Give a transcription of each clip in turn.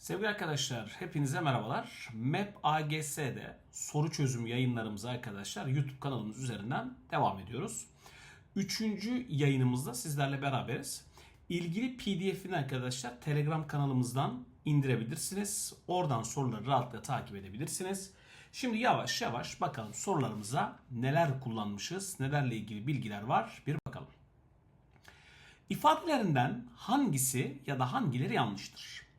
Sevgili arkadaşlar, hepinize merhabalar. MAP AGS'de soru çözüm yayınlarımıza arkadaşlar YouTube kanalımız üzerinden devam ediyoruz. Üçüncü yayınımızda sizlerle beraberiz. İlgili PDF'ini arkadaşlar Telegram kanalımızdan indirebilirsiniz. Oradan soruları rahatlıkla takip edebilirsiniz. Şimdi yavaş yavaş bakalım sorularımıza neler kullanmışız, nelerle ilgili bilgiler var bir bakalım. İfadelerinden hangisi ya da hangileri yanlıştır?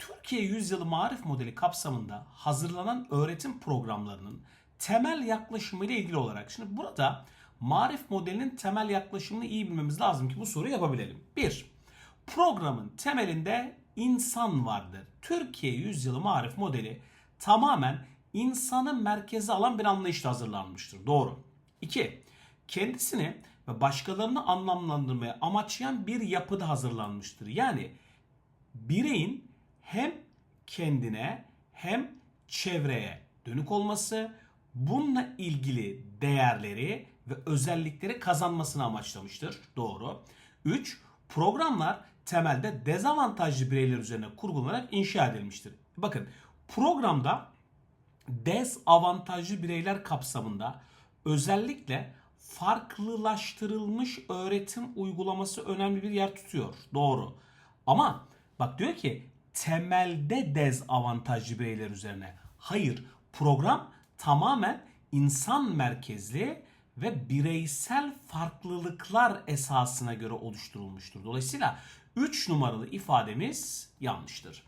Türkiye Yüzyılı Marif Modeli kapsamında hazırlanan öğretim programlarının temel yaklaşımı ile ilgili olarak şimdi burada Marif modelinin temel yaklaşımını iyi bilmemiz lazım ki bu soruyu yapabilelim. 1. Programın temelinde insan vardır. Türkiye Yüzyılı Marif Modeli tamamen insanı merkeze alan bir anlayışla hazırlanmıştır. Doğru. 2. Kendisini ve başkalarını anlamlandırmaya amaçlayan bir yapıda hazırlanmıştır. Yani bireyin hem kendine hem çevreye dönük olması, bununla ilgili değerleri ve özellikleri kazanmasını amaçlamıştır. Doğru. 3. Programlar temelde dezavantajlı bireyler üzerine kurgulanarak inşa edilmiştir. Bakın programda dezavantajlı bireyler kapsamında özellikle farklılaştırılmış öğretim uygulaması önemli bir yer tutuyor. Doğru. Ama bak diyor ki temelde dezavantajlı bireyler üzerine. Hayır, program tamamen insan merkezli ve bireysel farklılıklar esasına göre oluşturulmuştur. Dolayısıyla 3 numaralı ifademiz yanlıştır.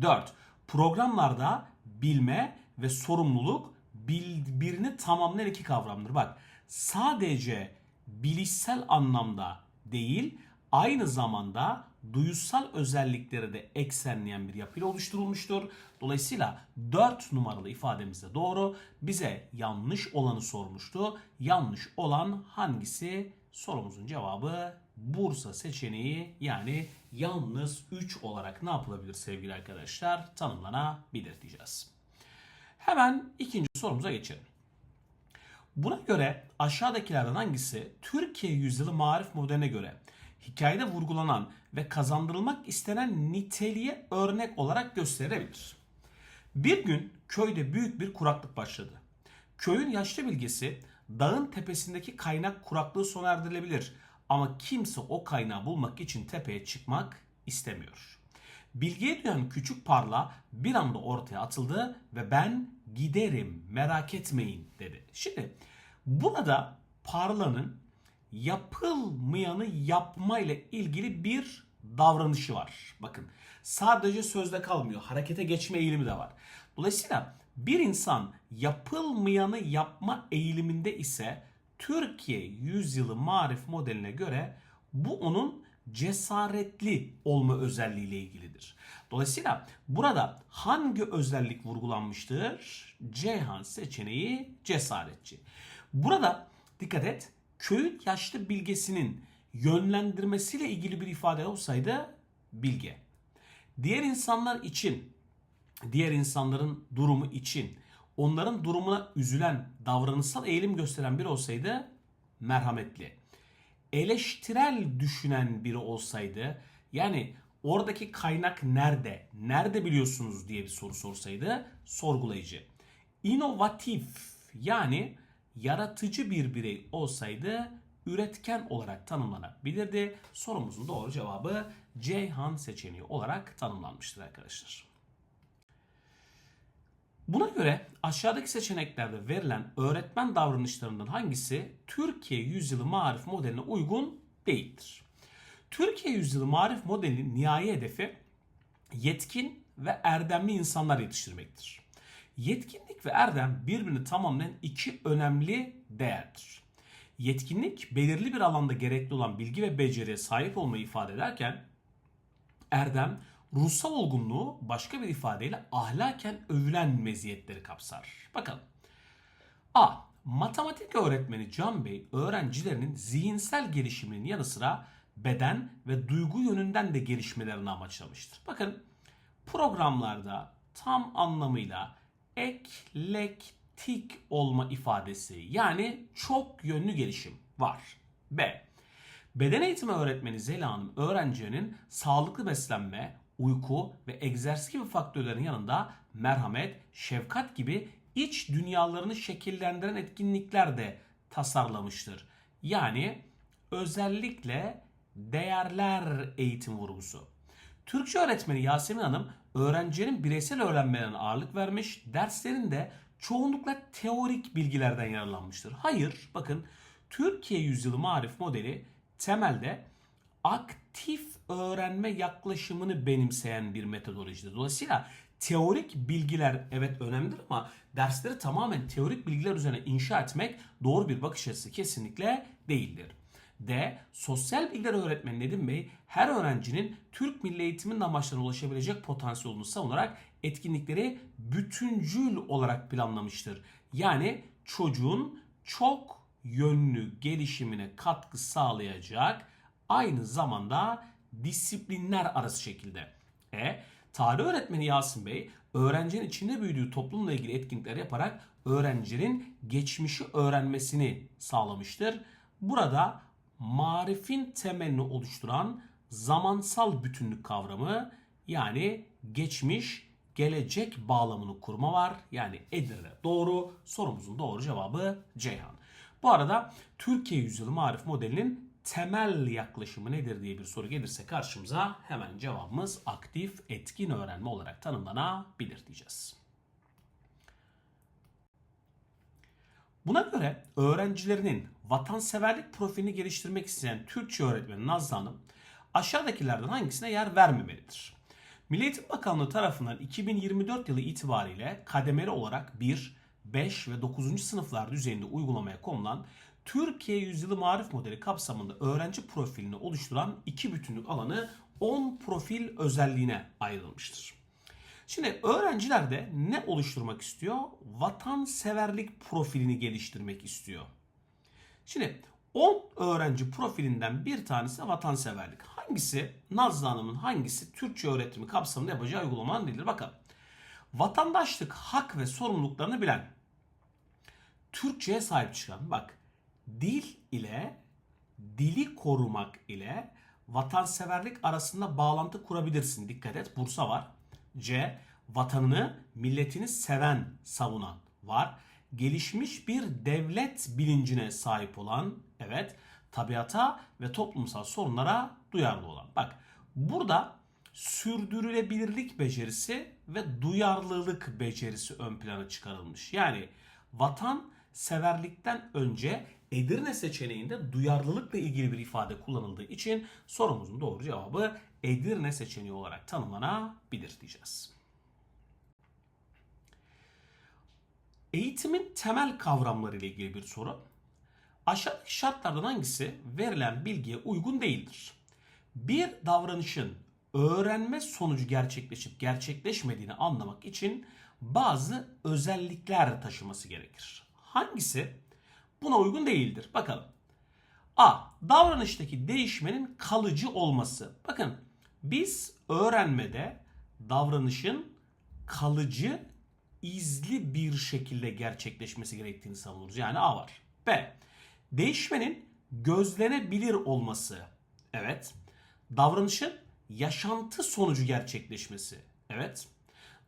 4. Programlarda bilme ve sorumluluk birbirini tamamlayan iki kavramdır. Bak sadece bilişsel anlamda değil aynı zamanda duyusal özellikleri de eksenleyen bir yapıyla oluşturulmuştur. Dolayısıyla 4 numaralı ifademiz de doğru. Bize yanlış olanı sormuştu. Yanlış olan hangisi? Sorumuzun cevabı Bursa seçeneği yani yalnız 3 olarak ne yapılabilir sevgili arkadaşlar? Tanımlanabilir diyeceğiz. Hemen ikinci sorumuza geçelim. Buna göre aşağıdakilerden hangisi Türkiye yüzyılı marif modeline göre hikayede vurgulanan ve kazandırılmak istenen niteliğe örnek olarak gösterilebilir? Bir gün köyde büyük bir kuraklık başladı. Köyün yaşlı bilgisi dağın tepesindeki kaynak kuraklığı sona erdirilebilir ama kimse o kaynağı bulmak için tepeye çıkmak istemiyor. Bilgiye duyan küçük parla bir anda ortaya atıldı ve ben giderim merak etmeyin dedi. Şimdi burada parlanın yapılmayanı yapma ile ilgili bir davranışı var. Bakın sadece sözde kalmıyor. Harekete geçme eğilimi de var. Dolayısıyla bir insan yapılmayanı yapma eğiliminde ise Türkiye yüzyılı marif modeline göre bu onun cesaretli olma özelliğiyle ilgilidir. Dolayısıyla burada hangi özellik vurgulanmıştır? Ceyhan seçeneği cesaretçi. Burada dikkat et köyün yaşlı bilgesinin yönlendirmesiyle ilgili bir ifade olsaydı bilge. Diğer insanlar için, diğer insanların durumu için, onların durumuna üzülen, davranışsal eğilim gösteren biri olsaydı merhametli. Eleştirel düşünen biri olsaydı, yani oradaki kaynak nerede, nerede biliyorsunuz diye bir soru sorsaydı sorgulayıcı. İnovatif yani yaratıcı bir birey olsaydı üretken olarak tanımlanabilirdi. Sorumuzun doğru cevabı Ceyhan seçeneği olarak tanımlanmıştır arkadaşlar. Buna göre aşağıdaki seçeneklerde verilen öğretmen davranışlarından hangisi Türkiye Yüzyılı Marif modeline uygun değildir? Türkiye Yüzyılı Marif modelinin nihai hedefi yetkin ve erdemli insanlar yetiştirmektir. Yetkinlik ve erdem birbirini tamamlayan iki önemli değerdir. Yetkinlik belirli bir alanda gerekli olan bilgi ve beceriye sahip olmayı ifade ederken erdem ruhsal olgunluğu başka bir ifadeyle ahlaken övülen meziyetleri kapsar. Bakalım. A. Matematik öğretmeni Can Bey öğrencilerinin zihinsel gelişiminin yanı sıra beden ve duygu yönünden de gelişmelerini amaçlamıştır. Bakın programlarda tam anlamıyla eklektik olma ifadesi yani çok yönlü gelişim var. B. Beden eğitimi öğretmeni Zela Hanım öğrencinin sağlıklı beslenme, uyku ve egzersiz gibi faktörlerin yanında merhamet, şefkat gibi iç dünyalarını şekillendiren etkinlikler de tasarlamıştır. Yani özellikle değerler eğitim vurgusu. Türkçe öğretmeni Yasemin Hanım öğrencilerin bireysel öğrenmelerine ağırlık vermiş, derslerinde çoğunlukla teorik bilgilerden yararlanmıştır. Hayır, bakın Türkiye Yüzyılı Marif modeli temelde aktif öğrenme yaklaşımını benimseyen bir metodolojidir. Dolayısıyla teorik bilgiler evet önemlidir ama dersleri tamamen teorik bilgiler üzerine inşa etmek doğru bir bakış açısı kesinlikle değildir. D. Sosyal bilgiler öğretmeni Nedim Bey her öğrencinin Türk Milli Eğitiminin amaçlarına ulaşabilecek potansiyelini savunarak etkinlikleri bütüncül olarak planlamıştır. Yani çocuğun çok yönlü gelişimine katkı sağlayacak aynı zamanda disiplinler arası şekilde. E. Tarih öğretmeni Yasin Bey öğrencinin içinde büyüdüğü toplumla ilgili etkinlikler yaparak öğrencinin geçmişi öğrenmesini sağlamıştır. Burada marifin temelini oluşturan zamansal bütünlük kavramı yani geçmiş gelecek bağlamını kurma var. Yani Edirne doğru. Sorumuzun doğru cevabı Ceyhan. Bu arada Türkiye Yüzyılı Marif modelinin temel yaklaşımı nedir diye bir soru gelirse karşımıza hemen cevabımız aktif etkin öğrenme olarak tanımlanabilir diyeceğiz. Buna göre öğrencilerinin vatanseverlik profilini geliştirmek isteyen Türkçe öğretmeni Nazlı Hanım aşağıdakilerden hangisine yer vermemelidir? Milli Eğitim Bakanlığı tarafından 2024 yılı itibariyle kademeli olarak 1, 5 ve 9. sınıflar düzeyinde uygulamaya konulan Türkiye Yüzyılı Marif Modeli kapsamında öğrenci profilini oluşturan iki bütünlük alanı 10 profil özelliğine ayrılmıştır. Şimdi öğrenciler de ne oluşturmak istiyor? Vatanseverlik profilini geliştirmek istiyor. Şimdi 10 öğrenci profilinden bir tanesi vatanseverlik. Hangisi Nazlı Hanım'ın hangisi Türkçe öğretimi kapsamında yapacağı uygulamanın değildir. Bakalım. Vatandaşlık, hak ve sorumluluklarını bilen, Türkçe'ye sahip çıkan, bak dil ile dili korumak ile vatanseverlik arasında bağlantı kurabilirsin. Dikkat et Bursa var. C. Vatanını, milletini seven, savunan var. Gelişmiş bir devlet bilincine sahip olan, evet, tabiata ve toplumsal sorunlara duyarlı olan. Bak burada sürdürülebilirlik becerisi ve duyarlılık becerisi ön plana çıkarılmış. Yani vatan severlikten önce Edirne seçeneğinde duyarlılıkla ilgili bir ifade kullanıldığı için sorumuzun doğru cevabı Edirne seçeneği olarak tanımlanabilir diyeceğiz. Eğitimin temel kavramları ile ilgili bir soru. Aşağıdaki şartlardan hangisi verilen bilgiye uygun değildir? Bir davranışın öğrenme sonucu gerçekleşip gerçekleşmediğini anlamak için bazı özellikler taşıması gerekir. Hangisi buna uygun değildir? Bakalım. A. Davranıştaki değişmenin kalıcı olması. Bakın biz öğrenmede davranışın kalıcı, izli bir şekilde gerçekleşmesi gerektiğini savunuruz. Yani A var. B. Değişmenin gözlenebilir olması. Evet. Davranışın yaşantı sonucu gerçekleşmesi. Evet.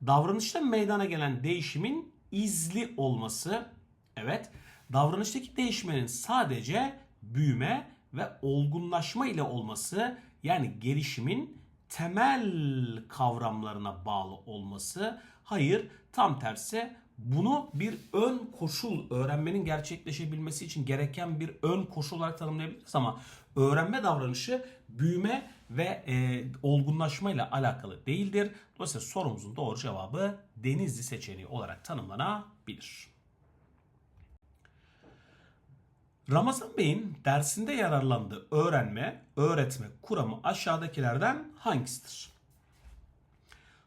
Davranışta meydana gelen değişimin izli olması. Evet. Davranıştaki değişmenin sadece büyüme ve olgunlaşma ile olması yani gelişimin temel kavramlarına bağlı olması. Hayır, tam tersi bunu bir ön koşul öğrenmenin gerçekleşebilmesi için gereken bir ön koşul olarak tanımlayabiliriz ama öğrenme davranışı büyüme ve e, olgunlaşma ile alakalı değildir. Dolayısıyla sorumuzun doğru cevabı Denizli seçeneği olarak tanımlanabilir. Ramazan Bey'in dersinde yararlandığı öğrenme, öğretme kuramı aşağıdakilerden hangisidir?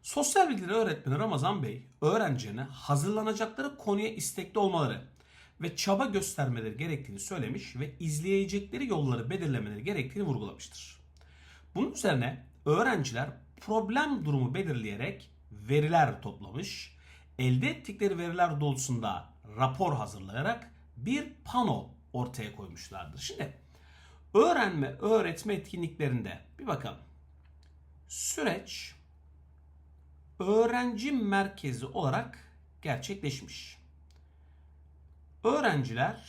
Sosyal bilgiler öğretmeni Ramazan Bey, öğrencilerine hazırlanacakları konuya istekli olmaları ve çaba göstermeleri gerektiğini söylemiş ve izleyecekleri yolları belirlemeleri gerektiğini vurgulamıştır. Bunun üzerine öğrenciler problem durumu belirleyerek veriler toplamış, elde ettikleri veriler doğrultusunda rapor hazırlayarak bir pano ortaya koymuşlardır. Şimdi öğrenme, öğretme etkinliklerinde bir bakalım. Süreç öğrenci merkezi olarak gerçekleşmiş. Öğrenciler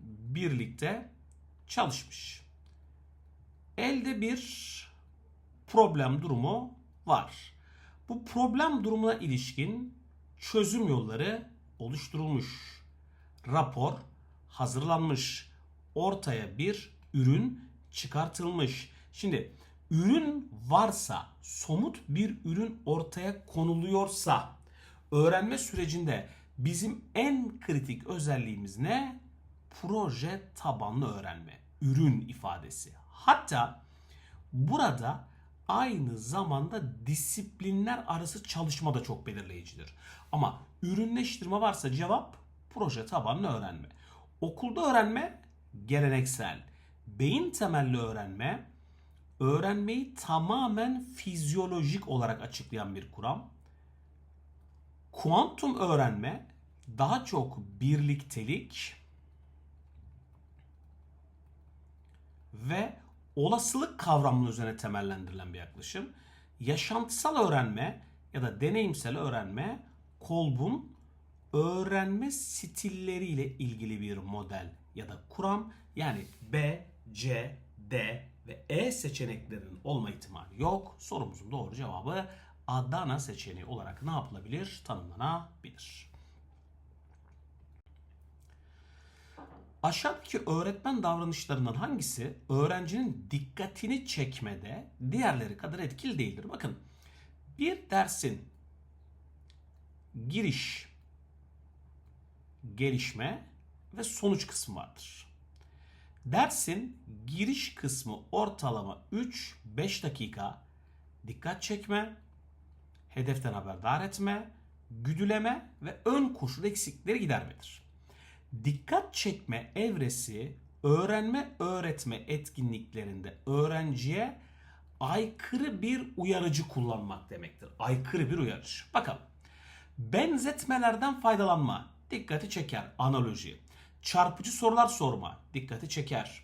birlikte çalışmış. Elde bir problem durumu var. Bu problem durumuna ilişkin çözüm yolları oluşturulmuş. Rapor hazırlanmış. Ortaya bir ürün çıkartılmış. Şimdi ürün varsa, somut bir ürün ortaya konuluyorsa öğrenme sürecinde bizim en kritik özelliğimiz ne? Proje tabanlı öğrenme. Ürün ifadesi. Hatta burada aynı zamanda disiplinler arası çalışma da çok belirleyicidir. Ama ürünleştirme varsa cevap proje tabanlı öğrenme. Okulda öğrenme geleneksel. Beyin temelli öğrenme öğrenmeyi tamamen fizyolojik olarak açıklayan bir kuram. Kuantum öğrenme daha çok birliktelik ve olasılık kavramının üzerine temellendirilen bir yaklaşım. Yaşantısal öğrenme ya da deneyimsel öğrenme Kolb'un öğrenme stilleriyle ilgili bir model ya da kuram yani B, C, D ve E seçeneklerinin olma ihtimali yok. Sorumuzun doğru cevabı Adana seçeneği olarak ne yapılabilir? Tanımlanabilir. Aşağıdaki öğretmen davranışlarından hangisi öğrencinin dikkatini çekmede diğerleri kadar etkili değildir? Bakın bir dersin giriş, gelişme ve sonuç kısmı vardır. Dersin giriş kısmı ortalama 3-5 dakika dikkat çekme, hedeften haberdar etme, güdüleme ve ön koşul eksikleri gidermedir. Dikkat çekme evresi öğrenme öğretme etkinliklerinde öğrenciye aykırı bir uyarıcı kullanmak demektir. Aykırı bir uyarıcı. Bakalım. Benzetmelerden faydalanma dikkati çeker. Analoji. Çarpıcı sorular sorma dikkati çeker.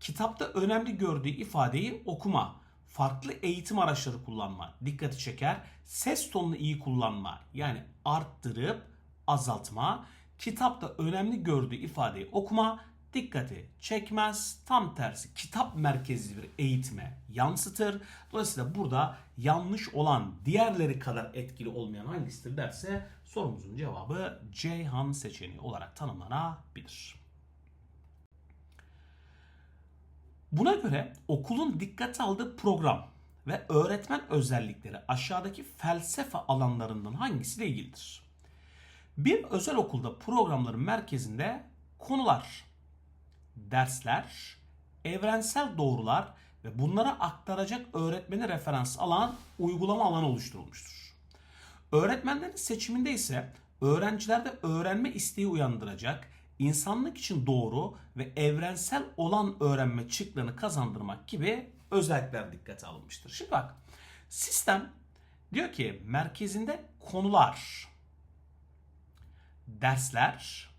Kitapta önemli gördüğü ifadeyi okuma. Farklı eğitim araçları kullanma dikkati çeker. Ses tonunu iyi kullanma yani arttırıp azaltma. Kitapta önemli gördüğü ifadeyi okuma dikkati çekmez. Tam tersi kitap merkezli bir eğitime yansıtır. Dolayısıyla burada yanlış olan diğerleri kadar etkili olmayan hangisidir derse sorumuzun cevabı Ceyhan seçeneği olarak tanımlanabilir. Buna göre okulun dikkate aldığı program ve öğretmen özellikleri aşağıdaki felsefe alanlarından hangisiyle ilgilidir? Bir özel okulda programların merkezinde konular, dersler, evrensel doğrular ve bunlara aktaracak öğretmeni referans alan uygulama alanı oluşturulmuştur. Öğretmenlerin seçiminde ise öğrencilerde öğrenme isteği uyandıracak, insanlık için doğru ve evrensel olan öğrenme çıktığını kazandırmak gibi özellikler dikkate alınmıştır. Şimdi bak sistem diyor ki merkezinde konular, dersler,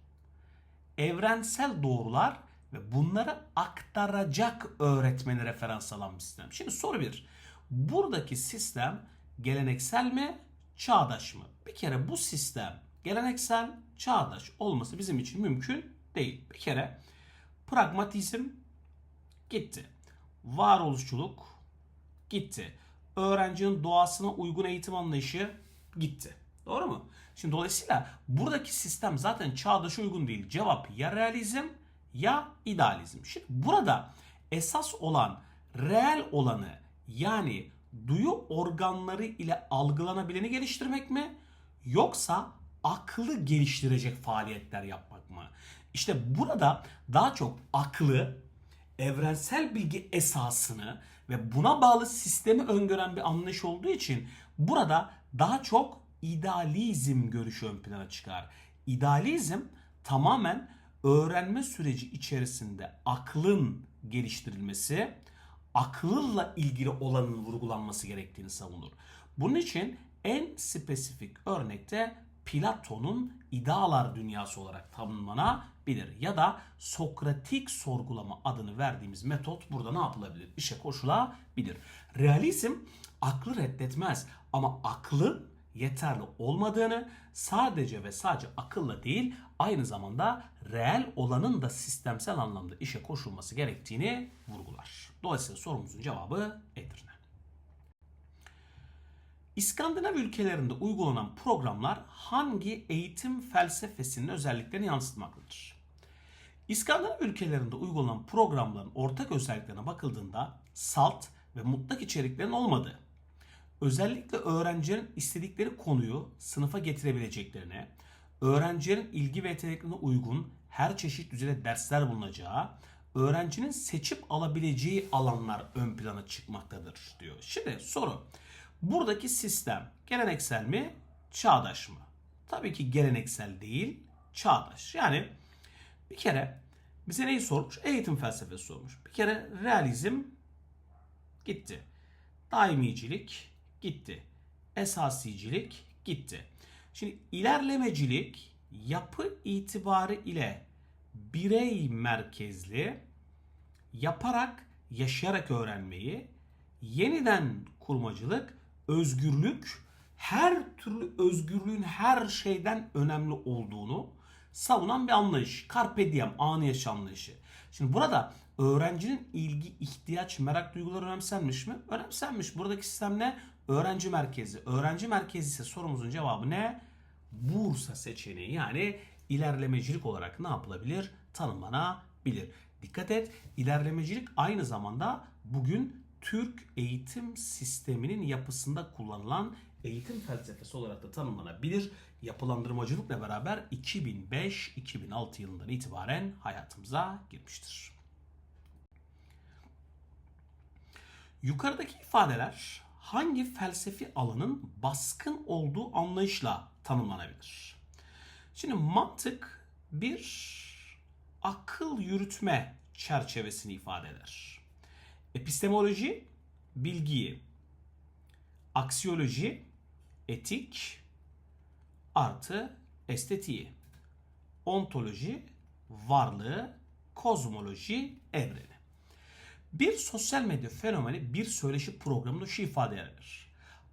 evrensel doğrular ve bunları aktaracak öğretmeni referans alan bir sistem. Şimdi soru bir. Buradaki sistem geleneksel mi, çağdaş mı? Bir kere bu sistem geleneksel, çağdaş olması bizim için mümkün değil. Bir kere pragmatizm gitti. Varoluşçuluk gitti. Öğrencinin doğasına uygun eğitim anlayışı gitti. Doğru mu? Şimdi dolayısıyla buradaki sistem zaten çağdaşa uygun değil. Cevap ya realizm ya idealizm. Şimdi burada esas olan reel olanı yani duyu organları ile algılanabileni geliştirmek mi yoksa aklı geliştirecek faaliyetler yapmak mı? İşte burada daha çok aklı, evrensel bilgi esasını ve buna bağlı sistemi öngören bir anlayış olduğu için burada daha çok idealizm görüşü ön plana çıkar. İdealizm tamamen öğrenme süreci içerisinde aklın geliştirilmesi, akılla ilgili olanın vurgulanması gerektiğini savunur. Bunun için en spesifik örnekte Platon'un idealar dünyası olarak tanımlanabilir. Ya da Sokratik sorgulama adını verdiğimiz metot burada ne yapılabilir? İşe koşulabilir. Realizm aklı reddetmez ama aklın yeterli olmadığını sadece ve sadece akılla değil aynı zamanda reel olanın da sistemsel anlamda işe koşulması gerektiğini vurgular. Dolayısıyla sorumuzun cevabı Edirne. İskandinav ülkelerinde uygulanan programlar hangi eğitim felsefesinin özelliklerini yansıtmaktadır? İskandinav ülkelerinde uygulanan programların ortak özelliklerine bakıldığında salt ve mutlak içeriklerin olmadığı, özellikle öğrencilerin istedikleri konuyu sınıfa getirebileceklerine, öğrencilerin ilgi ve yeteneklerine uygun her çeşit düzeyde dersler bulunacağı, öğrencinin seçip alabileceği alanlar ön plana çıkmaktadır diyor. Şimdi soru. Buradaki sistem geleneksel mi, çağdaş mı? Tabii ki geleneksel değil, çağdaş. Yani bir kere bize neyi sormuş? Eğitim felsefesi sormuş. Bir kere realizm gitti. Daimicilik gitti. Esasicilik gitti. Şimdi ilerlemecilik yapı itibarı ile birey merkezli yaparak yaşayarak öğrenmeyi, yeniden kurmacılık, özgürlük, her türlü özgürlüğün her şeyden önemli olduğunu savunan bir anlayış. Carpe diem, anı yaşa anlayışı. Şimdi burada öğrencinin ilgi, ihtiyaç, merak duyguları önemsenmiş mi? Önemsenmiş. Buradaki sistem ne? Öğrenci merkezi. Öğrenci merkezi ise sorumuzun cevabı ne? Bursa seçeneği yani ilerlemecilik olarak ne yapılabilir? Tanımlanabilir. Dikkat et ilerlemecilik aynı zamanda bugün Türk eğitim sisteminin yapısında kullanılan eğitim felsefesi olarak da tanımlanabilir. Yapılandırmacılıkla beraber 2005-2006 yılından itibaren hayatımıza girmiştir. Yukarıdaki ifadeler hangi felsefi alanın baskın olduğu anlayışla tanımlanabilir? Şimdi mantık bir akıl yürütme çerçevesini ifade eder. Epistemoloji bilgiyi, aksiyoloji etik artı estetiği, ontoloji varlığı, kozmoloji evreni. Bir sosyal medya fenomeni bir söyleşi programında şu ifade eder.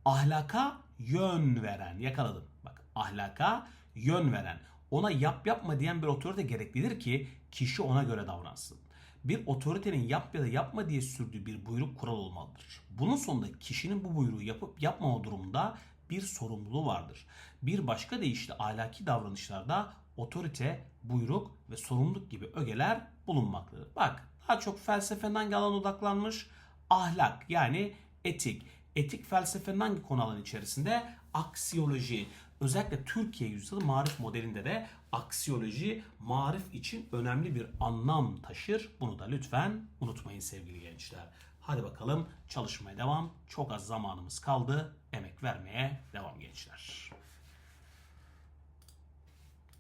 Ahlaka yön veren, yakaladım. Bak ahlaka yön veren, ona yap yapma diyen bir otorite gereklidir ki kişi ona göre davransın. Bir otoritenin yap ya da yapma diye sürdüğü bir buyruk kural olmalıdır. Bunun sonunda kişinin bu buyruğu yapıp yapmama durumunda bir sorumluluğu vardır. Bir başka deyişle ahlaki davranışlarda otorite, buyruk ve sorumluluk gibi ögeler bulunmaktadır. Bak daha çok felsefeden hangi alan odaklanmış? Ahlak yani etik. Etik felsefenin hangi konu alanı içerisinde? Aksiyoloji. Özellikle Türkiye yüzyılı marif modelinde de aksiyoloji marif için önemli bir anlam taşır. Bunu da lütfen unutmayın sevgili gençler. Hadi bakalım çalışmaya devam. Çok az zamanımız kaldı. Emek vermeye devam gençler.